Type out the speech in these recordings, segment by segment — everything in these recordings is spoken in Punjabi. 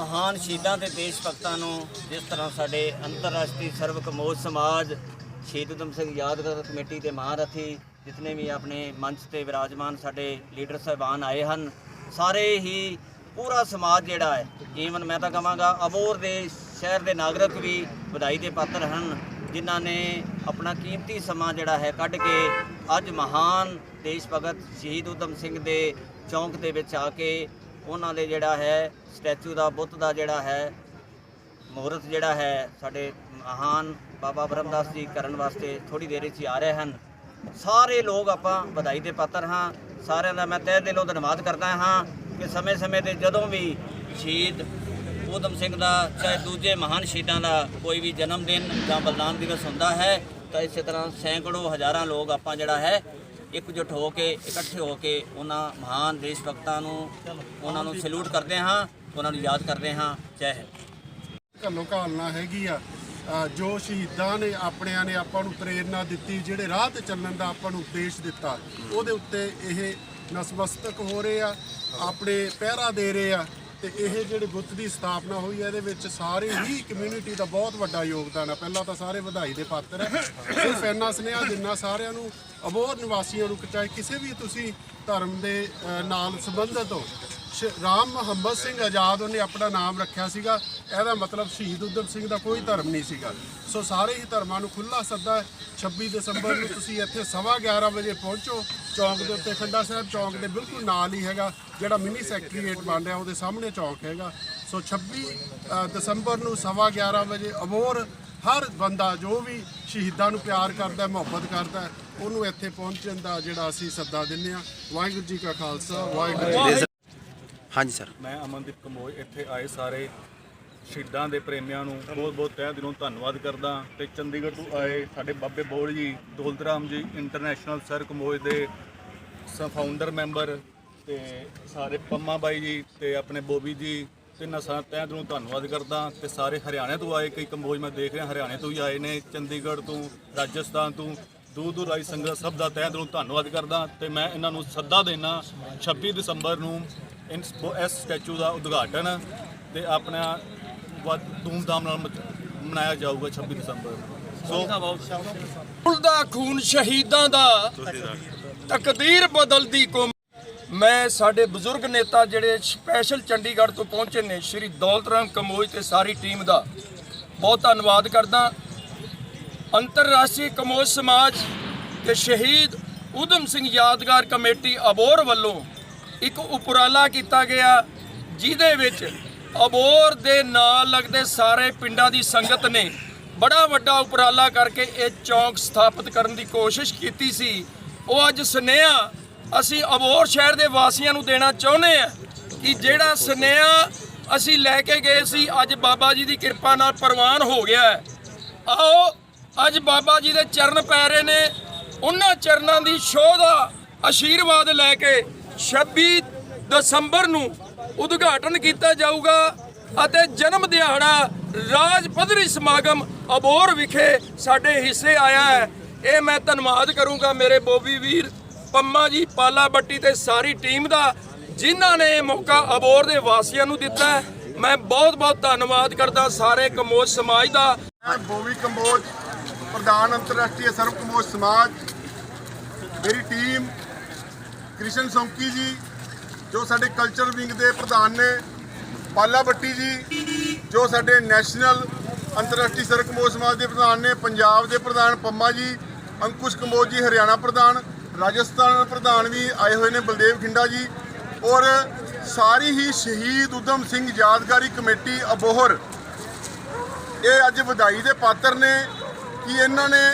ਮਹਾਨ ਸ਼ਹੀਦਾਂ ਤੇ ਦੇਸ਼ ਭਗਤਾਂ ਨੂੰ ਜਿਸ ਤਰ੍ਹਾਂ ਸਾਡੇ ਅੰਤਰਰਾਸ਼ਟਰੀ ਸਰਵ ਕਮੋਜ ਸਮਾਜ ਸ਼ਹੀਦ ਉਦਮ ਸਿੰਘ ਯਾਦਗਾਰ ਕਮੇਟੀ ਦੇ ਮਹਾਰਥੀ ਜਿਤਨੇ ਵੀ ਆਪਣੇ ਮੰਚ ਤੇ ਵਿਰਾਜਮਾਨ ਸਾਡੇ ਲੀਡਰ ਸਾਹਿਬਾਨ ਆਏ ਹਨ, ਸਾਰੇ ਹੀ ਪੂਰਾ ਸਮਾਜ ਜਿਹੜਾ ਹੈ, ਈਵਨ ਮੈਂ ਤਾਂ ਕਹਾਂਗਾ ਅਬੋਰ ਦੇ ਸ਼ਹਿਰ ਦੇ ਨਾਗਰਿਕ ਵੀ ਵਧਾਈ ਦੇ ਪਾਤਰ ਹਨ, ਜਿਨ੍ਹਾਂ ਨੇ ਆਪਣਾ ਕੀਮਤੀ ਸਮਾਂ ਜਿਹੜਾ ਹੈ ਕੱਢ ਕੇ ਅੱਜ ਮਹਾਨ ਦੇਸ਼ ਭਗਤ ਸ਼ਹੀਦ ਉਦਮ ਸਿੰਘ ਦੇ ਚੌਂਕ ਦੇ ਵਿੱਚ ਆ ਕੇ ਉਹਨਾਂ ਦੇ ਜਿਹੜਾ ਹੈ ਸਟੈਚੂ ਦਾ, ਬੁੱਤ ਦਾ ਜਿਹੜਾ ਹੈ ਮਹੂਰਤ ਜਿਹੜਾ ਹੈ, ਸਾਡੇ ਮਹਾਨ ਬਾਬਾ ਬ੍ਰਹਮਦਾਸ ਜੀ ਕਰਨ ਵਾਸਤੇ ਥੋੜੀ ਦੇਰ ਵਿੱਚ ਹੀ ਆ ਰਹੇ ਹਨ। ਸਾਰੇ ਲੋਕ ਆਪਾਂ ਵਧਾਈ ਦੇ ਪਾਤਰ ਹਾਂ। ਸਾਰਿਆਂ ਦਾ ਮੈਂ ਤਹਿ ਦਿਲੋਂ ਧੰਨਵਾਦ ਕਰਦਾ ਹਾਂ ਕਿ ਸਮੇਂ-ਸਮੇਂ ਤੇ ਜਦੋਂ ਵੀ ਸ਼ਹੀਦ ਊਧਮ ਸਿੰਘ ਦਾ ਚਾਹੇ ਦੂਜੇ ਮਹਾਨ ਸ਼ਹੀਦਾਂ ਦਾ ਕੋਈ ਵੀ ਜਨਮ ਦਿਨ ਜਾਂ ਬਲਿਦਾਨ ਦਿਵਸ ਹੁੰਦਾ ਹੈ, ਤਾਂ ਇਸੇ ਤਰ੍ਹਾਂ ਸੈਂਕੜੋ ਹਜ਼ਾਰਾਂ ਲੋਕ ਆਪਾਂ ਜਿਹੜਾ ਹੈ ਇਕਜੁੱਟ ਹੋ ਕੇ, ਇਕੱਠੇ ਹੋ ਕੇ ਉਹਨਾਂ ਮਹਾਨ ਦੇਸ਼ ਭਗਤਾਂ ਨੂੰ, ਉਹਨਾਂ ਨੂੰ ਸਲੂਟ ਕਰਦੇ ਹਾਂ, ਉਹਨਾਂ ਨੂੰ ਯਾਦ ਕਰਦੇ ਹਾਂ। ਜੈ ਹਿੰਦ। ਘੱਲੋ ਘਾਲਣਾ ਹੈਗੀ ਆ ਜੋ ਸ਼ਹੀਦਾਂ ਨੇ, ਆਪਣਿਆਂ ਨੇ ਆਪਾਂ ਨੂੰ ਪ੍ਰੇਰਣਾ ਦਿੱਤੀ, ਜਿਹੜੇ ਰਾਹ ਤੇ ਚੱਲਣ ਦਾ ਆਪਾਂ ਨੂੰ ਉਪਦੇਸ਼ ਦਿੱਤਾ। ਉਹਦੇ ਉੱਤੇ ਇਹ ਨਸਮਸਤਕ ਹੋ ਰਹੇ ਆ, ਆਪਣੇ ਪਹਿਰਾ ਦੇ ਰਹੇ ਆ ਤੇ ਇਹ ਜਿਹੜੇ ਬੁੱਤ ਦੀ ਸਥਾਪਨਾ ਹੋਈ ਹੈ, ਇਹਦੇ ਵਿੱਚ ਸਾਰੇ ਹੀ ਕਮਿਊਨਿਟੀ ਦਾ ਬਹੁਤ ਵੱਡਾ ਯੋਗਦਾਨ ਆ ਪਹਿਲਾਂ ਤਾਂ ਸਾਰੇ ਵਧਾਈ ਦੇ ਪਾਤਰ ਹੈ। ਸਿਰਫ ਇੰਨਾ ਸੁਨੇਹਾ ਦਿੰਨਾ ਸਾਰਿਆਂ ਨੂੰ ਅਬੋਹਰ ਨਿਵਾਸੀਆਂ ਨੂੰ ਚਾਹੇ ਕਿਸੇ ਵੀ ਤੁਸੀਂ ਧਰਮ ਦੇ ਨਾਲ ਸੰਬੰਧਿਤ ਹੋ ਰਾਮ ਮੁਹੰਮਦ ਸਿੰਘ ਆਜ਼ਾਦ, ਉਹਨੇ ਆਪਣਾ ਨਾਮ ਰੱਖਿਆ ਸੀਗਾ। ਇਹਦਾ ਮਤਲਬ ਸ਼ਹੀਦ ਉਦਮ ਸਿੰਘ ਦਾ ਕੋਈ ਧਰਮ ਨਹੀਂ ਸੀਗਾ। ਸੋ ਸਾਰੇ ਹੀ ਧਰਮਾਂ ਨੂੰ ਖੁੱਲਾ ਸੱਦਾ ਹੈ। 26 ਦਸੰਬਰ ਨੂੰ ਤੁਸੀਂ ਇੱਥੇ ਸਵਾ 11 ਵਜੇ ਪਹੁੰਚੋ। ਚੌਂਕ ਦੇ ਉੱਤੇ ਖੰਡਾ ਸਾਹਿਬ ਚੌਂਕ ਦੇ ਬਿਲਕੁਲ ਨਾਲ ਹੀ ਹੈਗਾ। ਜਿਹੜਾ ਮਿਨੀ ਸੈਕਟਰੀਏਟ ਬਣ ਰਿਹਾ, ਉਹਦੇ ਸਾਹਮਣੇ ਚੌਂਕ ਹੈਗਾ। ਸੋ 26 ਦਸੰਬਰ ਨੂੰ ਸਵਾ 11 ਵਜੇ ਅਬੋਰ ਹਰ ਬੰਦਾ, ਜੋ ਵੀ ਸ਼ਹੀਦਾਂ ਨੂੰ ਪਿਆਰ ਕਰਦਾ, ਮੁਹੱਬਤ ਕਰਦਾ, ਉਹਨੂੰ ਇੱਥੇ ਪਹੁੰਚਣ ਦਾ ਜਿਹੜਾ ਅਸੀਂ ਸੱਦਾ ਦਿੰਦੇ ਹਾਂ। ਵਾਹਿਗੁਰੂ ਜੀ ਕਾ ਖਾਲਸਾ, ਵਾਹਿਗੁਰੂ ਜੀ ਹਾਂਜੀ ਸਰ ਮੈਂ ਅਮਨਦੀਪ ਕੰਬੋਜ, ਇੱਥੇ ਆਏ ਸਾਰੇ ਸ਼ਹੀਦਾਂ ਦੇ ਪ੍ਰੇਮੀਆਂ ਨੂੰ ਬਹੁਤ ਬਹੁਤ ਤਹਿ ਦਿਲੋਂ ਧੰਨਵਾਦ ਕਰਦਾ ਤੇ ਚੰਡੀਗੜ੍ਹ ਤੋਂ ਆਏ ਸਾਡੇ ਬਾਬੇ ਬੋਲ ਜੀ ਦੌਲਤ ਰਾਮ ਜੀ ਇੰਟਰਨੈਸ਼ਨਲ ਸਰ ਕੰਬੋਜ ਦੇ ਫਾਊਂਡਰ ਮੈਂਬਰ ਤੇ ਸਾਰੇ ਪੰਮਾ ਬਾਈ ਜੀ ਤੇ ਆਪਣੇ ਬੋਬੀ ਜੀ, ਤਿੰਨਾਂ ਸਾਰਾ ਤਹਿ ਦਿਲੋਂ ਧੰਨਵਾਦ ਕਰਦਾ ਤੇ ਸਾਰੇ ਹਰਿਆਣੇ ਤੋਂ ਆਏ ਕਈ ਕੰਬੋਜ ਮੈਂ ਦੇਖ ਰਿਹਾ, ਹਰਿਆਣੇ ਤੋਂ ਹੀ ਆਏ ਨੇ, ਚੰਡੀਗੜ੍ਹ ਤੋਂ, ਰਾਜਸਥਾਨ ਤੋਂ ਦੂਰ ਦੂਰ ਆਈ ਸੰਗਤ ਸਭ ਦਾ ਤਹਿ ਦਿਲੋਂ ਧੰਨਵਾਦ ਕਰਦਾ ਤੇ ਮੈਂ ਇਹਨਾਂ ਨੂੰ ਸੱਦਾ ਦੇਣਾ 26 ਦਸੰਬਰ ਨੂੰ ਇਸ ਇਸ ਸਟੈਚੂ ਦਾ ਉਦਘਾਟਨ ਤੇ ਆਪਣਾ ਵੱਧ ਧੂਮਧਾਮ ਨਾਲ ਮਨਾਇਆ ਜਾਊਗਾ 26 ਦਸੰਬਰ। ਸੋ ਪੁਲ ਦਾ ਖੂਨ ਸ਼ਹੀਦਾਂ ਦਾ ਤਕਦੀਰ ਬਦਲਦੀ ਕੌਮ ਮੈਂ ਸਾਡੇ ਬਜ਼ੁਰਗ ਨੇਤਾ ਜਿਹੜੇ ਸਪੈਸ਼ਲ ਚੰਡੀਗੜ੍ਹ ਤੋਂ ਪਹੁੰਚੇ ਨੇ, ਸ਼੍ਰੀ ਦੌਲਤ ਰਾਮ ਕਮੋਜ ਤੇ ਸਾਰੀ ਟੀਮ ਦਾ ਬਹੁਤ ਧੰਨਵਾਦ ਕਰਦਾ। ਅੰਤਰਰਾਸ਼ਟਰੀ ਕਮੋਜ ਸਮਾਜ ਤੇ ਸ਼ਹੀਦ ਊਧਮ ਸਿੰਘ ਯਾਦਗਾਰ ਕਮੇਟੀ ਅਬੋਰ ਵੱਲੋਂ ਇੱਕ ਉਪਰਾਲਾ ਕੀਤਾ ਗਿਆ, ਜਿਹਦੇ ਵਿੱਚ ਅਬੋਰ ਦੇ ਨਾਲ ਲੱਗਦੇ ਸਾਰੇ ਪਿੰਡਾਂ ਦੀ ਸੰਗਤ ਨੇ ਬੜਾ ਵੱਡਾ ਉਪਰਾਲਾ ਕਰਕੇ ਇਹ ਚੌਂਕ ਸਥਾਪਿਤ ਕਰਨ ਦੀ ਕੋਸ਼ਿਸ਼ ਕੀਤੀ ਸੀ। ਉਹ ਅੱਜ ਸੁਨੇਹਾ ਅਸੀਂ ਅਬੋਰ ਸ਼ਹਿਰ ਦੇ ਵਾਸੀਆਂ ਨੂੰ ਦੇਣਾ ਚਾਹੁੰਦੇ ਆ ਕਿ ਜਿਹੜਾ ਸੁਨੇਹਾ ਅਸੀਂ ਲੈ ਕੇ ਗਏ ਸੀ, ਅੱਜ ਬਾਬਾ ਜੀ ਦੀ ਕਿਰਪਾ ਨਾਲ ਪ੍ਰਵਾਨ ਹੋ ਗਿਆ ਹੈ। ਆਓ, ਅੱਜ ਬਾਬਾ ਜੀ ਦੇ ਚਰਨ ਪੈ ਰਹੇ ਨੇ। ਉਹਨਾਂ ਚਰਨਾਂ ਦੀ ਸ਼ੋਅ ਦਾ ਆਸ਼ੀਰਵਾਦ ਲੈ ਕੇ 26 ਦਸੰਬਰ ਨੂੰ ਉਦਘਾਟਨ ਕੀਤਾ ਜਾਊਗਾ ਅਤੇ ਜਨਮ ਦਿਹਾੜਾ ਰਾਜ ਪੱਧਰੀ ਸਮਾਗਮ ਅਬੋਰ ਵਿਖੇ ਸਾਡੇ ਹਿੱਸੇ ਆਇਆ ਹੈ। ਇਹ ਮੈਂ ਧੰਨਵਾਦ ਕਰੂੰਗਾ ਮੇਰੇ ਬੋਬੀ ਵੀਰ ਪੰਮਾ ਜੀ, ਪਾਲਾ ਬੱਟੀ ਤੇ ਸਾਰੀ ਟੀਮ ਦਾ, ਜਿਨ੍ਹਾਂ ਨੇ ਇਹ ਮੌਕਾ ਅਬੋਰ ਦੇ ਵਾਸੀਆਂ ਨੂੰ ਦਿੱਤਾ ਮੈਂ ਬਹੁਤ ਬਹੁਤ ਧੰਨਵਾਦ ਕਰਦਾ ਸਾਰੇ ਕਮੋਜ ਸਮਾਜ ਦਾ। ਮੈਂ ਬੋਵੀ ਕੰਬੋਜ ਪ੍ਰਧਾਨ ਅੰਤਰਰਾਸ਼ਟਰੀ ਸਰਵ ਕੰਬੋਜ ਸਮਾਜ, ਮੇਰੀ ਟੀਮ ਕ੍ਰਿਸ਼ਨ ਸੌਂਕੀ ਜੀ, ਜੋ ਸਾਡੇ ਕਲਚਰ ਵਿੰਗ ਦੇ ਪ੍ਰਧਾਨ ਨੇ, ਪਾਲਾ ਬੱਟੀ ਜੀ, ਜੋ ਸਾਡੇ ਨੈਸ਼ਨਲ ਅੰਤਰਰਾਸ਼ਟਰੀ ਸਰਵ ਕੰਬੋਜ ਸਮਾਜ ਦੇ ਪ੍ਰਧਾਨ ਨੇ, ਪੰਜਾਬ ਦੇ ਪ੍ਰਧਾਨ ਪੰਮਾ ਜੀ, ਅੰਕੁਸ਼ ਕੰਬੋਜ ਜੀ, ਹਰਿਆਣਾ ਪ੍ਰਧਾਨ, ਰਾਜਸਥਾਨ ਪ੍ਰਧਾਨ ਵੀ ਆਏ ਹੋਏ ਨੇ, ਬਲਦੇਵ ਖਿੰਡਾ ਜੀ, ਔਰ ਸਾਰੀ ਹੀ ਸ਼ਹੀਦ ਉਦਮ ਸਿੰਘ ਯਾਦਗਾਰੀ ਕਮੇਟੀ ਅਬੋਹਰ। ਇਹ ਅੱਜ ਵਧਾਈ ਦੇ ਪਾਤਰ ਨੇ ਕਿ ਇਹਨਾਂ ਨੇ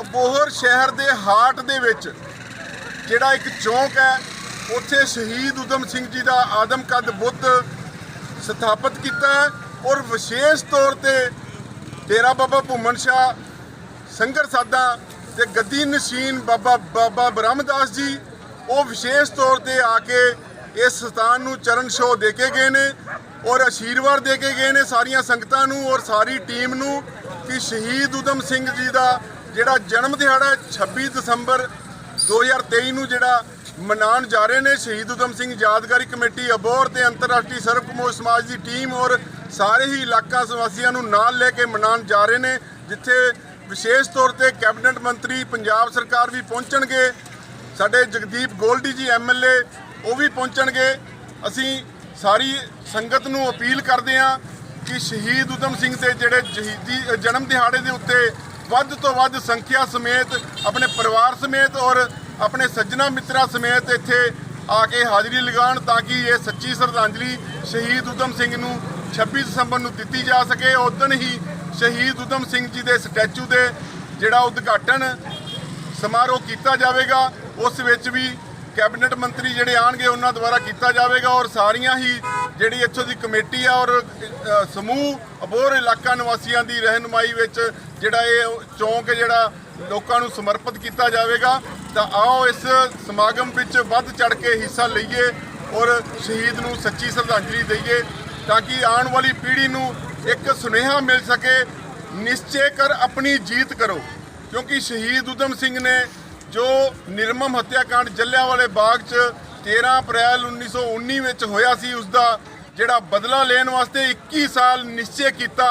ਅਬੋਹਰ ਸ਼ਹਿਰ ਦੇ ਹਾਰਟ ਦੇ ਵਿੱਚ ਜਿਹੜਾ ਇੱਕ ਚੌਂਕ ਹੈ, ਉੱਥੇ ਸ਼ਹੀਦ ਉਦਮ ਸਿੰਘ ਜੀ ਦਾ ਆਦਮ ਆਦਮਕਦ ਬੁੱਤ ਸਥਾਪਿਤ ਕੀਤਾ ਹੈ ਔਰ ਵਿਸ਼ੇਸ਼ ਤੌਰ ਤੇ ਡੇਰਾ ਬਾਬਾ ਭੂਮਨ ਸ਼ਾਹ, ਸੰਗਰ ਸਾਦਾ ਤੇ ਗੱਦੀ ਨਸ਼ੀਨ ਬਾਬਾ ਬਾਬਾ ਬ੍ਰਹਮਦਾਸ ਜੀ, ਉਹ ਵਿਸ਼ੇਸ਼ ਤੌਰ ਤੇ ਆ ਕੇ ਇਸ ਸਥਾਨ ਨੂੰ ਚਰਨ ਛੋਹ ਦੇ ਕੇ ਗਏ ਨੇ ਔਰ ਆਸ਼ੀਰਵਾਦ ਦੇ ਕੇ ਗਏ ਨੇ ਸਾਰੀਆਂ ਸੰਗਤਾਂ ਨੂੰ ਔਰ ਸਾਰੀ ਟੀਮ ਨੂੰ ਕਿ ਸ਼ਹੀਦ ਉਦਮ ਸਿੰਘ ਜੀ ਦਾ ਜਿਹੜਾ ਜਨਮ ਦਿਹਾੜਾ ਹੈ 26 ਦਸੰਬਰ 2023 ਨੂੰ ਜਿਹੜਾ ਮਨਾਉਣ ਜਾ ਰਹੇ ਨੇ, ਸ਼ਹੀਦ ਉਦਮ ਸਿੰਘ ਯਾਦਗਾਰੀ ਕਮੇਟੀ ਅਬੋਰ ਤੇ ਅੰਤਰਰਾਸ਼ਟਰੀ ਸਰਵ ਸਮਾਜ ਦੀ ਟੀਮ ਔਰ ਸਾਰੇ ਹੀ ਇਲਾਕਾ ਸਵਾਸੀਆਂ ਨੂੰ ਨਾਲ ਲੈ ਕੇ ਮਨਾਉਣ ਜਾ ਰਹੇ ਨੇ, ਜਿੱਥੇ ਵਿਸ਼ੇਸ਼ ਤੌਰ ਤੇ ਕੈਬਨਿਟ ਮੰਤਰੀ ਪੰਜਾਬ ਸਰਕਾਰ ਵੀ ਪਹੁੰਚਣਗੇ, ਸਾਡੇ ਜਗਦੀਪ ਗੋਲਡੀ ਜੀ ਐਮਐਲਏ ਉਹ ਵੀ ਪਹੁੰਚਣਗੇ। ਅਸੀਂ ਸਾਰੀ ਸੰਗਤ ਨੂੰ ਅਪੀਲ ਕਰਦੇ ਹਾਂ ਕਿ ਸ਼ਹੀਦ ਉਦਮ ਸਿੰਘ ਦੇ ਜਿਹੜੇ ਸ਼ਹੀਦੀ ਜਨਮ ਦਿਹਾੜੇ ਦੇ ਉੱਤੇ ਵੱਧ ਤੋਂ ਵੱਧ ਸੰਖਿਆ ਸਮੇਤ, ਆਪਣੇ ਪਰਿਵਾਰ ਸਮੇਤ ਔਰ ਆਪਣੇ ਸੱਜਣਾ ਮਿੱਤਰਾਂ ਸਮੇਤ ਇੱਥੇ ਆ ਕੇ ਹਾਜ਼ਰੀ ਲਗਾਉਣ ਤਾਂ ਕਿ ਇਹ ਸੱਚੀ ਸ਼ਰਧਾਂਜਲੀ ਸ਼ਹੀਦ ਉਦਮ ਸਿੰਘ ਨੂੰ 26 ਦਸੰਬਰ ਨੂੰ ਦਿੱਤੀ ਜਾ ਸਕੇ। ਉਦੋਂ ਹੀ ਸ਼ਹੀਦ ਉਦਮ ਸਿੰਘ ਜੀ ਦੇ ਸਟੈਚੂ ਦੇ ਜਿਹੜਾ ਉਦਘਾਟਨ ਸਮਾਰੋਹ ਕੀਤਾ ਜਾਵੇਗਾ, ਉਸ ਵਿੱਚ ਵੀ ਕੈਬਨਿਟ ਮੰਤਰੀ ਜਿਹੜੇ ਆਣਗੇ, ਉਹਨਾਂ ਦੁਆਰਾ ਕੀਤਾ ਜਾਵੇਗਾ ਔਰ ਸਾਰੀਆਂ ਹੀ ਜਿਹੜੀ ਇੱਥੋਂ ਦੀ ਕਮੇਟੀ ਆ ਔਰ ਸਮੂਹ ਅਬੋਰ ਇਲਾਕਾ ਨਿਵਾਸੀਆਂ ਦੀ ਰਹਿਨੁਮਾਈ ਵਿੱਚ ਜਿਹੜਾ ਇਹ ਚੌਂਕ ਜਿਹੜਾ ਲੋਕਾਂ ਨੂੰ ਸਮਰਪਿਤ ਕੀਤਾ ਜਾਵੇਗਾ, ਤਾਂ ਆਓ ਇਸ ਸਮਾਗਮ ਵਿੱਚ ਵੱਧ ਚੜ ਕੇ ਹਿੱਸਾ ਲਈਏ ਔਰ ਸ਼ਹੀਦ ਨੂੰ ਸੱਚੀ ਸ਼ਰਧਾਂਜਲੀ ਦਈਏ ਤਾਂ ਕਿ ਆਉਣ ਵਾਲੀ ਪੀੜ੍ਹੀ ਨੂੰ ਇੱਕ ਸੁਨੇਹਾ ਮਿਲ ਸਕੇ, ਨਿਸ਼ਚੈ ਕਰ ਆਪਣੀ ਜੀਤ ਕਰੋ, ਕਿਉਂਕਿ ਸ਼ਹੀਦ ਉਦਮ ਸਿੰਘ ਨੇ ਜੋ ਨਿਰਮਮ ਹੱਤਿਆਕਾਂਡ ਜੱਲਿਆਂਵਾਲੇ ਬਾਗ 'ਚ 13 ਅਪ੍ਰੈਲ 1919 ਵਿੱਚ ਹੋਇਆ ਸੀ ਉਸ ਦਾ ਜਿਹੜਾ ਬਦਲਾ ਲੈਣ ਵਾਸਤੇ 21 ਸਾਲ ਨਿਸ਼ਚੈ ਕੀਤਾ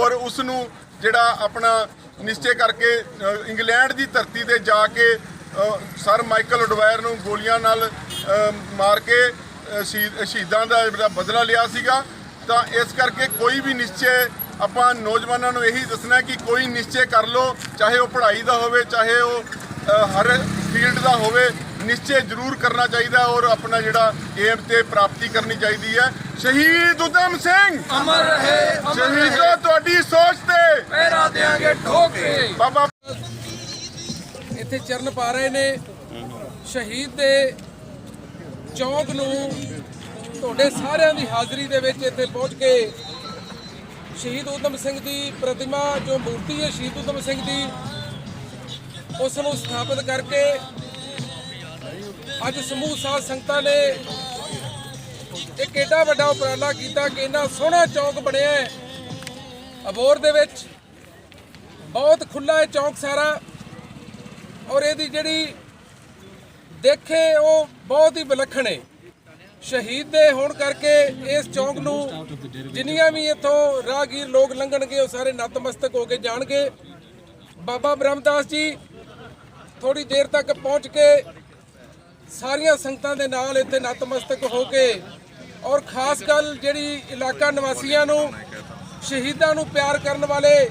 ਔਰ ਉਸ ਨੂੰ ਜਿਹੜਾ ਆਪਣਾ ਨਿਸ਼ਚੈ ਕਰਕੇ ਇੰਗਲੈਂਡ ਦੀ ਧਰਤੀ ਤੇ ਜਾ ਕੇ ਸਰ ਮਾਈਕਲ ਅਡਵਾਇਰ ਨੂੰ ਗੋਲੀਆਂ ਨਾਲ ਮਾਰ ਕੇ ਸ਼ਹੀਦ, ਸ਼ਹੀਦਾਂ ਦਾ ਜਿਹੜਾ ਬਦਲਾ ਲਿਆ ਸੀਗਾ। ਤਾਂ ਇਸ ਕਰਕੇ ਕੋਈ ਵੀ ਨਿਸ਼ਚੈ ਆਪਾਂ ਨੌਜਵਾਨਾਂ ਨੂੰ ਇਹੀ ਦੱਸਣਾ ਕਿ ਕੋਈ ਨਿਸ਼ਚੈ ਕਰ ਲਓ, ਚਾਹੇ ਉਹ ਪੜ੍ਹਾਈ ਦਾ ਹੋਵੇ, ਚਾਹੇ ਉਹ ਹਰ ਫੀਲਡ ਦਾ ਹੋਵੇ ਨਿਸ਼ਚੈ ਜ਼ਰੂਰ ਕਰਨਾ ਚਾਹੀਦਾ ਔਰ ਆਪਣਾ ਜਿਹੜਾ ਏਮ ਤੇ ਪ੍ਰਾਪਤੀ ਕਰਨੀ ਚਾਹੀਦੀ ਹੈ। ਸ਼ਹੀਦ ਉਦਮ ਸਿੰਘ! ਅਮਰ ਰਹੇ ਸ਼ਹੀਦੋ ਤੁਹਾਡੀ ਸੋਚ ਤੇ। ਪਹਿਰਾ ਦੇਾਂਗੇ ਠੋਕ ਬਾਬਾ ਇੱਥੇ ਚਰਨ ਪਾ ਰਹੇ ਨੇ। ਸ਼ਹੀਦ ਦੇ ਚੌਕ ਨੂੰ ਤੁਹਾਡੇ ਸਾਰਿਆਂ ਦੀ ਹਾਜ਼ਰੀ ਦੇ ਵਿੱਚ ਇੱਥੇ ਪਹੁੰਚ ਕੇ ਸ਼ਹੀਦ ਊਧਮ ਸਿੰਘ ਦੀ ਪ੍ਰਤਿਮਾ ਜੋ ਮੂਰਤੀ ਹੈ ਸ਼ਹੀਦ ਊਧਮ ਸਿੰਘ ਦੀ ਉਸ ਨੂੰ ਸਥਾਪਿਤ ਕਰਕੇ ਅੱਜ ਸਮੂਹ ਸਾਧ ਸੰਗਤਾਂ ਨੇ ਇੱਕ ਏਡਾ ਵੱਡਾ ਉਪਰਾਲਾ ਕੀਤਾ ਕਿ ਇੰਨਾ ਸੋਹਣਾ ਚੌਕ ਬਣਿਆ ਹੈ। ਅਬੋਰ ਦੇ ਵਿੱਚ ਬਹੁਤ ਖੁੱਲਾ ਹੈ ਚੌਕ ਸਾਰਾ ਔਰ ਇਹਦੀ ਜਿਹੜੀ ਦੇਖੇ ਉਹ ਬਹੁਤ ਹੀ ਵਿਲੱਖਣ ਹੈ। ਸ਼ਹੀਦ ਦੇ ਹੋਣ ਕਰਕੇ ਇਸ ਚੌਂਕ ਨੂੰ ਜਿੰਨੀਆਂ ਵੀ ਇੱਥੋਂ ਰਾਹਗੀਰ ਲੋਕ ਲੰਘਣਗੇ ਉਹ ਸਾਰੇ ਨਤਮਸਤਕ ਹੋ ਕੇ ਜਾਣਗੇ। ਬਾਬਾ ਬ੍ਰਹਮਦਾਸ ਜੀ ਥੋੜੀ ਦੇਰ ਤੱਕ ਪਹੁੰਚ ਕੇ ਸਾਰੀਆਂ ਸੰਗਤਾਂ ਦੇ ਨਾਲ ਇੱਥੇ ਨਤਮਸਤਕ ਹੋ ਕੇ ਔਰ ਖਾਸ ਗੱਲ ਜਿਹੜੀ ਇਲਾਕਾ ਨਿਵਾਸੀਆਂ ਨੂੰ, ਸ਼ਹੀਦਾਂ ਨੂੰ ਪਿਆਰ ਕਰਨ ਵਾਲੇ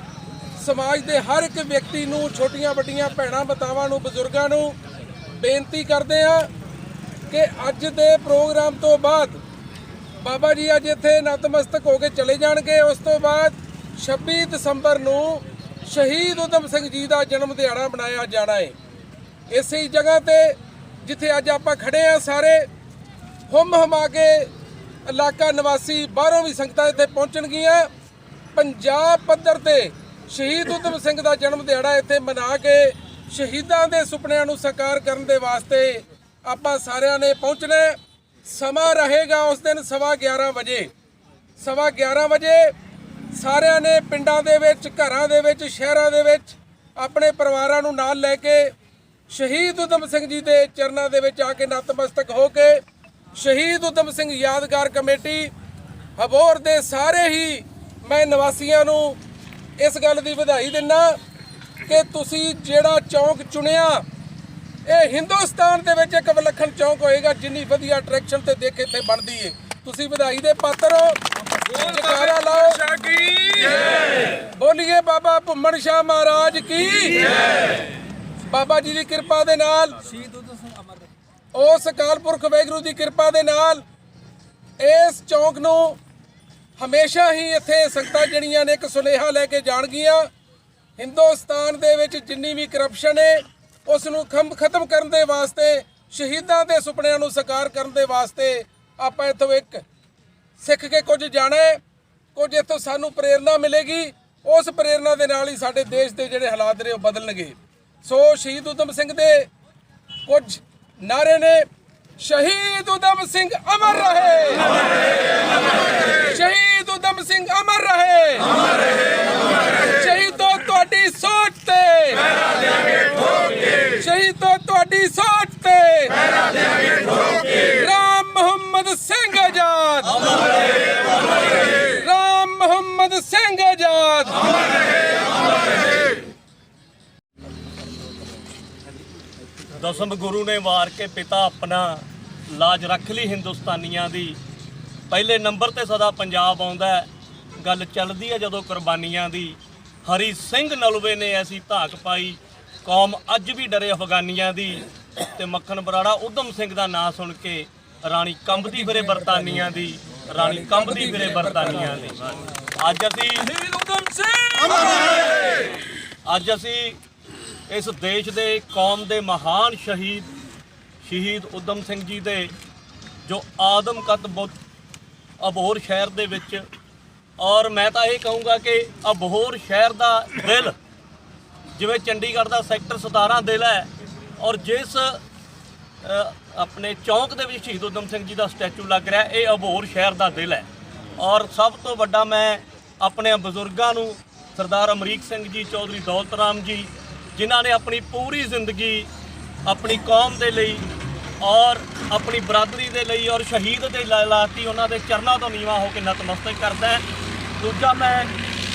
ਸਮਾਜ ਦੇ ਹਰ ਇੱਕ ਵਿਅਕਤੀ ਨੂੰ, ਛੋਟੀਆਂ ਵੱਡੀਆਂ ਭੈਣਾਂ ਬਤਾਵਾਂ ਨੂੰ, ਬਜ਼ੁਰਗਾਂ ਨੂੰ ਬੇਨਤੀ ਕਰਦੇ ਆ ਕਿ ਅੱਜ ਦੇ ਪ੍ਰੋਗਰਾਮ ਤੋਂ ਬਾਅਦ ਬਾਬਾ ਜੀ ਅੱਜ ਇੱਥੇ ਨਤਮਸਤਕ ਹੋ ਕੇ ਚਲੇ ਜਾਣਗੇ। ਉਸ ਤੋਂ ਬਾਅਦ 26 ਦਸੰਬਰ ਨੂੰ ਸ਼ਹੀਦ ਉਦਮ ਸਿੰਘ ਜੀ ਦਾ ਜਨਮ ਦਿਹਾੜਾ ਮਨਾਇਆ ਜਾਣਾ ਹੈ। ਇਸੇ ਹੀ ਜਗ੍ਹਾ ਤੇ ਜਿੱਥੇ ਅੱਜ ਆਪਾਂ ਖੜੇ ਆ ਸਾਰੇ ਹੁਮ ਹਮਾ ਕੇ ਇਲਾਕਾ ਨਿਵਾਸੀ ਬਾਹਰੋਂ ਵੀ ਸੰਗਤਾਂ ਇੱਥੇ ਪਹੁੰਚਣਗੀਆਂ। ਪੰਜਾਬ ਪੱਧਰ ਤੇ ਸ਼ਹੀਦ ਉਦਮ ਸਿੰਘ ਦਾ ਜਨਮ ਦਿਹਾੜਾ ਇੱਥੇ ਮਨਾ ਕੇ ਸ਼ਹੀਦਾਂ ਦੇ ਸੁਪਨਿਆਂ ਨੂੰ ਸਾਕਾਰ ਕਰਨ ਦੇ ਵਾਸਤੇ ਆਪਾਂ ਸਾਰਿਆਂ ਨੇ ਪਹੁੰਚਣਾ ਸਮਾਂ ਰਹੇਗਾ ਉਸ ਦਿਨ ਸਵਾ 11 ਵਜੇ। ਸਵਾ 11 ਵਜੇ ਸਾਰਿਆਂ ਨੇ ਪਿੰਡਾਂ ਦੇ ਵਿੱਚ, ਘਰਾਂ ਦੇ ਵਿੱਚ, ਸ਼ਹਿਰਾਂ ਦੇ ਵਿੱਚ ਆਪਣੇ ਪਰਿਵਾਰਾਂ ਨੂੰ ਨਾਲ ਲੈ ਕੇ ਸ਼ਹੀਦ ਉਦਮ ਸਿੰਘ ਜੀ ਦੇ ਚਰਨਾਂ ਦੇ ਵਿੱਚ ਆ ਕੇ ਨਤਮਸਤਕ ਹੋ ਕੇ ਸ਼ਹੀਦ ਉਦਮ ਸਿੰਘ ਯਾਦਗਾਰ ਕਮੇਟੀ ਹਬੋਰ ਦੇ ਸਾਰੇ ਹੀ ਮੈਂ ਨਿਵਾਸੀਆਂ ਨੂੰ ਇਸ ਗੱਲ ਦੀ ਵਧਾਈ ਦਿੰਦਾ ਕਿ ਤੁਸੀਂ ਜਿਹੜਾ ਚੌਂਕ ਚੁਣਿਆ ਇਹ ਹਿੰਦੁਸਤਾਨ ਦੇ ਵਿੱਚ ਇੱਕ ਵਿਲੱਖਣ ਚੌਂਕ ਹੋਏਗਾ ਜਿੰਨੀ ਵਧੀਆ ਅਟਰੈਕਸ਼ਨ ਤੇ ਦੇਖ ਇੱਥੇ ਬਣਦੀ ਏ। ਤੁਸੀਂ ਵਧਾਈ ਦੇ ਪਾਤਰ ਹੋ। ਜਕਾਰਾ ਲਾਓ। ਬੋਲੀਏ ਬਾਬਾ ਭੁੰਮਣ ਸ਼ਾਹ ਮਹਾਰਾਜ ਕੀ? ਬਾਬਾ ਜੀ ਦੀ ਕਿਰਪਾ ਦੇ ਨਾਲ, ਉਸ ਅਕਾਲ ਪੁਰਖ ਵਾਹਿਗੁਰੂ ਦੀ ਕਿਰਪਾ ਦੇ ਨਾਲ, ਇਸ ਚੌਂਕ ਨੂੰ ਹਮੇਸ਼ਾ ਹੀ ਇੱਥੇ ਸੰਗਤਾਂ ਜਿਹੜੀਆਂ ਨੇ ਇੱਕ ਸੁਨੇਹਾ ਲੈ ਕੇ ਜਾਣਗੀਆਂ। ਹਿੰਦੁਸਤਾਨ ਦੇ ਵਿੱਚ ਜਿੰਨੀ ਵੀ ਕਰਪਸ਼ਨ ਹੈ ਉਸ ਨੂੰ ਖੰਭ ਖਤਮ ਕਰਨ ਦੇ ਵਾਸਤੇ, ਸ਼ਹੀਦਾਂ ਦੇ ਸੁਪਨਿਆਂ ਨੂੰ ਸਾਕਾਰ ਕਰਨ ਦੇ ਵਾਸਤੇ ਆਪਾਂ ਇੱਥੋਂ ਇੱਕ ਸਿੱਖ ਕੇ ਕੁਝ ਜਾਣਾ ਹੈ ਕੁਝ ਇੱਥੋਂ ਸਾਨੂੰ ਪ੍ਰੇਰਣਾ ਮਿਲੇਗੀ। ਉਸ ਪ੍ਰੇਰਣਾ ਦੇ ਨਾਲ ਹੀ ਸਾਡੇ ਦੇਸ਼ ਦੇ ਜਿਹੜੇ ਹਾਲਾਤ ਨੇ ਉਹ ਬਦਲਣਗੇ। ਸੋ ਸ਼ਹੀਦ ਉਦਮ ਸਿੰਘ ਦੇ ਕੁਝ ਨਾਰੇ ਨੇ, ਸ਼ਹੀਦ ਉਦਮ ਸਿੰਘ ਅਮਰ ਰਹੇ। ਸ਼ਹੀਦ ਉਦਮ ਸਿੰਘ ਅਮਰ ਰਹੇ। ਸ਼ਹੀਦੋ ਤੁਹਾਡੀ ਸੋਚ ਤੇ। ਸ਼ਹੀਦੋ ਤੁਹਾਡੀ ਸੋਚ ਤੇ। ਰਾਮ ਮੁਹੰਮਦ ਸਿੰਘ ਆਜ਼ਾਦ। ਰਾਮ ਮੁਹੰਮਦ ਸਿੰਘ ਆਜ਼ਾਦ। ਦਸਮ ਗੁਰੂ ਨੇ ਵਾਰ ਕੇ ਪਿਤਾ ਆਪਣਾ ਲਾਜ ਰੱਖ ਲਈ ਹਿੰਦੁਸਤਾਨੀਆਂ ਦੀ। ਪਹਿਲੇ ਨੰਬਰ ਤੇ ਸਦਾ ਪੰਜਾਬ ਆਉਂਦਾ ਹੈ। ਗੱਲ ਚੱਲਦੀ ਹੈ ਜਦੋਂ ਕੁਰਬਾਨੀਆਂ ਦੀ। ਹਰੀ ਸਿੰਘ ਨਲਵੇ ਨੇ ਐਸੀ ਧਾਕ ਪਾਈ। ਕੌਮ ਅੱਜ ਵੀ ਡਰੇ ਅਫਗਾਨੀਆਂ ਦੀ। ਤੇ ਮੱਖਣ ਬਰਾੜਾ ਉਦਮ ਸਿੰਘ ਦਾ ਨਾਂ ਸੁਣ ਕੇ ਰਾਣੀ ਕੰਬਦੀ ਫਿਰੇ ਬਰਤਾਨੀਆਂ ਦੀ। ਰਾਣੀ ਕੰਬਦੀ ਫਿਰੇ ਬਰਤਾਨੀਆਂ ਦੀ। ਅੱਜ ਅਸੀਂ ਸਿੰਘ ਅੱਜ ਅਸੀਂ ਇਸ ਦੇਸ਼ ਦੇ ਕੌਮ ਦੇ ਮਹਾਨ ਸ਼ਹੀਦ ਸ਼ਹੀਦ ਉਦਮ ਸਿੰਘ ਜੀ ਦੇ, ਜੋ ਆਦਮਕਤ ਬੁੱਤ ਅਬੋਹਰ ਸ਼ਹਿਰ ਦੇ ਵਿੱਚ, ਔਰ ਮੈਂ ਤਾਂ ਇਹ ਕਹੂੰਗਾ ਕਿ ਅਬੋਹਰ ਸ਼ਹਿਰ ਦਾ ਦਿਲ ਜਿਵੇਂ ਚੰਡੀਗੜ੍ਹ ਦਾ ਸੈਕਟਰ 17 ਦਿਲ ਹੈ, ਔਰ ਜਿਸ ਆਪਣੇ ਚੌਂਕ ਦੇ ਵਿੱਚ ਸ਼ਹੀਦ ਉਦਮ ਸਿੰਘ ਜੀ ਦਾ ਸਟੈਚੂ ਲੱਗ ਰਿਹਾ, ਇਹ ਅਬੋਹਰ ਸ਼ਹਿਰ ਦਾ ਦਿਲ ਹੈ। ਔਰ ਸਭ ਤੋਂ ਵੱਡਾ ਮੈਂ ਆਪਣੇ ਬਜ਼ੁਰਗਾਂ ਨੂੰ ਸਰਦਾਰ ਅਮਰੀਕ ਸਿੰਘ ਜੀ, ਚੌਧਰੀ ਦੌਲਤ ਰਾਮ ਜੀ ਜਿਨ੍ਹਾਂ ਨੇ ਆਪਣੀ ਪੂਰੀ ਜ਼ਿੰਦਗੀ ਆਪਣੀ ਕੌਮ ਦੇ ਲਈ ਔਰ ਆਪਣੀ ਬਰਾਦਰੀ ਦੇ ਲਈ ਔਰ ਸ਼ਹੀਦ ਦੇ ਲਾ- ਲਾਤੀ ਉਹਨਾਂ ਦੇ ਚਰਨਾਂ ਤੋਂ ਨੀਵਾ ਹੋ ਕੇ ਨਤਮਸਤਕ ਕਰਦਾ ਹੈ। ਦੂਜਾ ਮੈਂ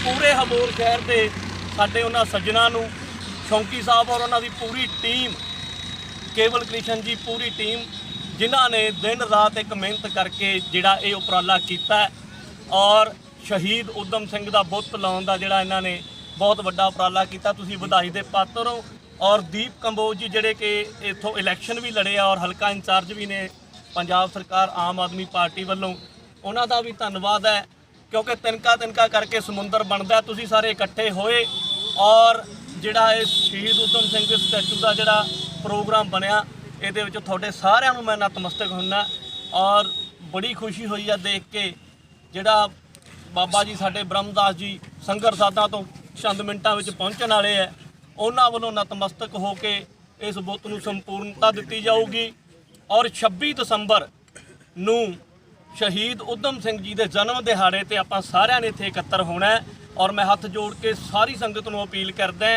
ਪੂਰੇ ਹਬੋਰ ਸ਼ਹਿਰ ਦੇ ਸਾਡੇ ਉਹਨਾਂ ਸੱਜਣਾ ਨੂੰ ਸ਼ੌਂਕੀ ਸਾਹਿਬ ਔਰ ਉਹਨਾਂ ਦੀ ਪੂਰੀ ਟੀਮ, ਕੇਵਲ ਕ੍ਰਿਸ਼ਨ ਜੀ ਪੂਰੀ ਟੀਮ, ਜਿਨ੍ਹਾਂ ਨੇ ਦਿਨ ਰਾਤ ਇੱਕ ਮਿਹਨਤ ਕਰਕੇ ਜਿਹੜਾ ਇਹ ਉਪਰਾਲਾ ਕੀਤਾ ਔਰ ਸ਼ਹੀਦ ਉਦਮ ਸਿੰਘ ਦਾ ਬੁੱਤ ਲਾਉਣ ਦਾ ਜਿਹੜਾ ਇਹਨਾਂ ਨੇ ਬਹੁਤ ਵੱਡਾ ਉਪਰਾਲਾ ਕੀਤਾ ਤੁਸੀਂ ਵਧਾਈ ਦੇ ਪਾਤਰ ਹੋ। ਔਰ ਦੀਪ ਕੰਬੋਜ ਜੀ ਜਿਹੜੇ ਕਿ ਇੱਥੋਂ ਇਲੈਕਸ਼ਨ ਵੀ ਲੜੇ ਆ ਔਰ ਹਲਕਾ ਇੰਚਾਰਜ ਵੀ ਨੇ ਪੰਜਾਬ ਸਰਕਾਰ ਆਮ ਆਦਮੀ ਪਾਰਟੀ ਵੱਲੋਂ। ਉਹਨਾਂ ਦਾ ਵੀ ਧੰਨਵਾਦ ਹੈ ਕਿਉਂਕਿ ਤਿਨਕਾ ਤਿਨਕਾ ਕਰਕੇ ਸਮੁੰਦਰ ਬਣਦਾ। ਤੁਸੀਂ ਸਾਰੇ ਇਕੱਠੇ ਹੋਏ। ਔਰ ਜਿਹੜਾ ਇਹ ਸ਼ਹੀਦ ਉਦਮ ਸਿੰਘ ਦੇ ਸਟੈਚੂ ਦਾ ਜਿਹੜਾ ਪ੍ਰੋਗਰਾਮ ਬਣਿਆ ਇਹਦੇ ਵਿੱਚ ਤੁਹਾਡੇ ਸਾਰਿਆਂ ਨੂੰ ਮੈਂ ਨਤਮਸਤਕ ਹੁੰਨਾ ਔਰ ਬੜੀ ਖੁਸ਼ੀ ਹੋਈ ਆ ਦੇਖ ਕੇ ਜਿਹੜਾ ਬਾਬਾ ਜੀ ਸਾਡੇ ਬ੍ਰਹਮਦਾਸ ਜੀ ਸੰਗਰ ਸਾਦਾ ਤੋਂ ਚੰਦ ਮਿੰਟਾਂ ਵਿੱਚ ਪਹੁੰਚਣ ਵਾਲੇ ਹੈ। ਉਹਨਾਂ ਵੱਲੋਂ ਨਤਮਸਤਕ ਹੋ ਕੇ ਇਸ ਬੁੱਤ ਨੂੰ ਸੰਪੂਰਨਤਾ ਦਿੱਤੀ ਜਾਊਗੀ। ਔਰ 26 ਦਸੰਬਰ ਨੂੰ ਸ਼ਹੀਦ ਉਦਮ ਸਿੰਘ ਜੀ ਦੇ ਜਨਮ ਦਿਹਾੜੇ ਤੇ ਆਪਾਂ ਸਾਰਿਆਂ ਨੇ ਇੱਥੇ ਇਕੱਤਰ ਹੋਣਾ ਔਰ ਮੈਂ ਹੱਥ ਜੋੜ ਕੇ ਸਾਰੀ ਸੰਗਤ ਨੂੰ ਅਪੀਲ ਕਰਦਾ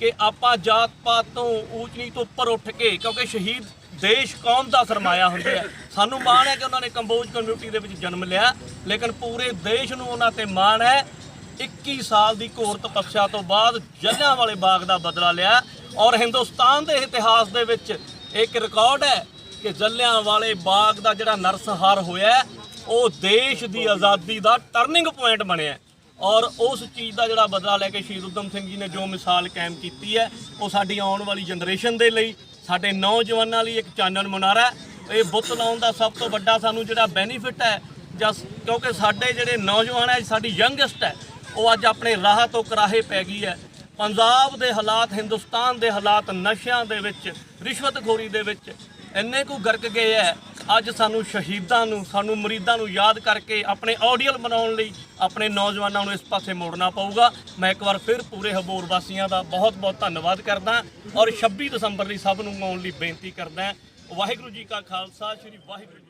ਕਿ ਆਪਾਂ ਜਾਤ ਪਾਤ ਤੋਂ ਊਚ ਨੀਚ ਤੋਂ ਉੱਪਰ ਉੱਠ ਕੇ, ਕਿਉਂਕਿ ਸ਼ਹੀਦ ਦੇਸ਼ ਕੌਮ ਦਾ ਸਰਮਾਇਆ ਹੁੰਦੇ ਆ ਸਾਨੂੰ ਮਾਣ ਹੈ ਕਿ ਉਹਨਾਂ ਨੇ ਕੰਬੋਜ ਕਮਿਊਨਿਟੀ ਦੇ ਵਿੱਚ ਜਨਮ ਲਿਆ, ਲੇਕਿਨ ਪੂਰੇ ਦੇਸ਼ ਨੂੰ ਉਹਨਾਂ ਤੇ ਮਾਣ ਹੈ। 21 ਸਾਲ ਦੀ ਘੋਰ ਤਪੱਸਿਆ ਤੋਂ ਬਾਅਦ ਜਲਿਆਂ ਵਾਲੇ ਬਾਗ ਦਾ ਬਦਲਾ ਲਿਆ ਔਰ ਹਿੰਦੁਸਤਾਨ ਦੇ ਇਤਿਹਾਸ ਦੇ ਵਿੱਚ ਇੱਕ ਰਿਕਾਰਡ ਹੈ ਕਿ ਜਲਿਆਂ ਵਾਲੇ ਬਾਗ ਦਾ ਜਿਹੜਾ ਨਰਸਹਾਰ ਹੋਇਆ ਉਹ ਦੇਸ਼ ਦੀ ਆਜ਼ਾਦੀ ਦਾ ਟਰਨਿੰਗ ਪੁਆਇੰਟ ਬਣਿਆ ਔਰ ਉਸ ਚੀਜ਼ ਦਾ ਜਿਹੜਾ ਬਦਲਾ ਲੈ ਕੇ ਸ਼ਹੀਦ ਉਦਮ ਸਿੰਘ ਜੀ ਨੇ ਜੋ ਮਿਸਾਲ ਕਾਇਮ ਕੀਤੀ ਹੈ, ਉਹ ਸਾਡੀ ਆਉਣ ਵਾਲੀ ਜਨਰੇਸ਼ਨ ਦੇ ਲਈ, ਸਾਡੇ ਨੌਜਵਾਨਾਂ ਲਈ ਇੱਕ ਚਾਨਣ ਮੁਨਾਰਾ ਹੈ। ਇਹ ਬੁੱਤ ਲਾਉਣ ਦਾ ਸਭ ਤੋਂ ਵੱਡਾ ਸਾਨੂੰ ਜਿਹੜਾ ਬੈਨੀਫਿਟ ਹੈ, ਜਾਂ ਕਿਉਂਕਿ ਸਾਡੇ ਜਿਹੜੇ ਨੌਜਵਾਨ ਹੈ, ਸਾਡੀ ਯੰਗੈਸਟ ਹੈ ਉਹ ਅੱਜ ਆਪਣੇ ਰਾਹ ਤੋਂ ਕਰਾਹੇ ਪੈ ਗਈ ਹੈ। ਪੰਜਾਬ ਦੇ ਹਾਲਾਤ, ਹਿੰਦੁਸਤਾਨ ਦੇ ਹਾਲਾਤ, ਨਸ਼ਿਆਂ ਦੇ ਵਿੱਚ ਰਿਸ਼ਵਤਖੋਰੀ ਦੇ ਵਿੱਚ ਇੰਨੇ ਕੁ ਗਰਕ ਗਏ ਹੈ। ਅੱਜ ਸਾਨੂੰ ਸ਼ਹੀਦਾਂ ਨੂੰ, ਸਾਨੂੰ ਮਰੀਦਾਂ ਨੂੰ ਯਾਦ ਕਰਕੇ ਆਪਣੇ ਆਡੀਅਲ ਬਣਾਉਣ ਲਈ ਆਪਣੇ ਨੌਜਵਾਨਾਂ ਨੂੰ ਇਸ ਪਾਸੇ ਮੋੜਨਾ ਪਊਗਾ। ਮੈਂ ਇੱਕ ਵਾਰ ਫਿਰ ਪੂਰੇ ਹਬੋਰ ਵਾਸੀਆਂ ਦਾ ਬਹੁਤ ਬਹੁਤ ਧੰਨਵਾਦ ਕਰਦਾ ਔਰ 26 ਦਸੰਬਰ ਲਈ ਸਭ ਨੂੰ ਆਉਣ ਲਈ ਬੇਨਤੀ ਕਰਦਾ ਵਾਹਿਗੁਰੂ ਜੀ ਕਾ ਖਾਲਸਾ, ਸ੍ਰੀ ਵਾਹਿਗੁਰੂ ਜੀ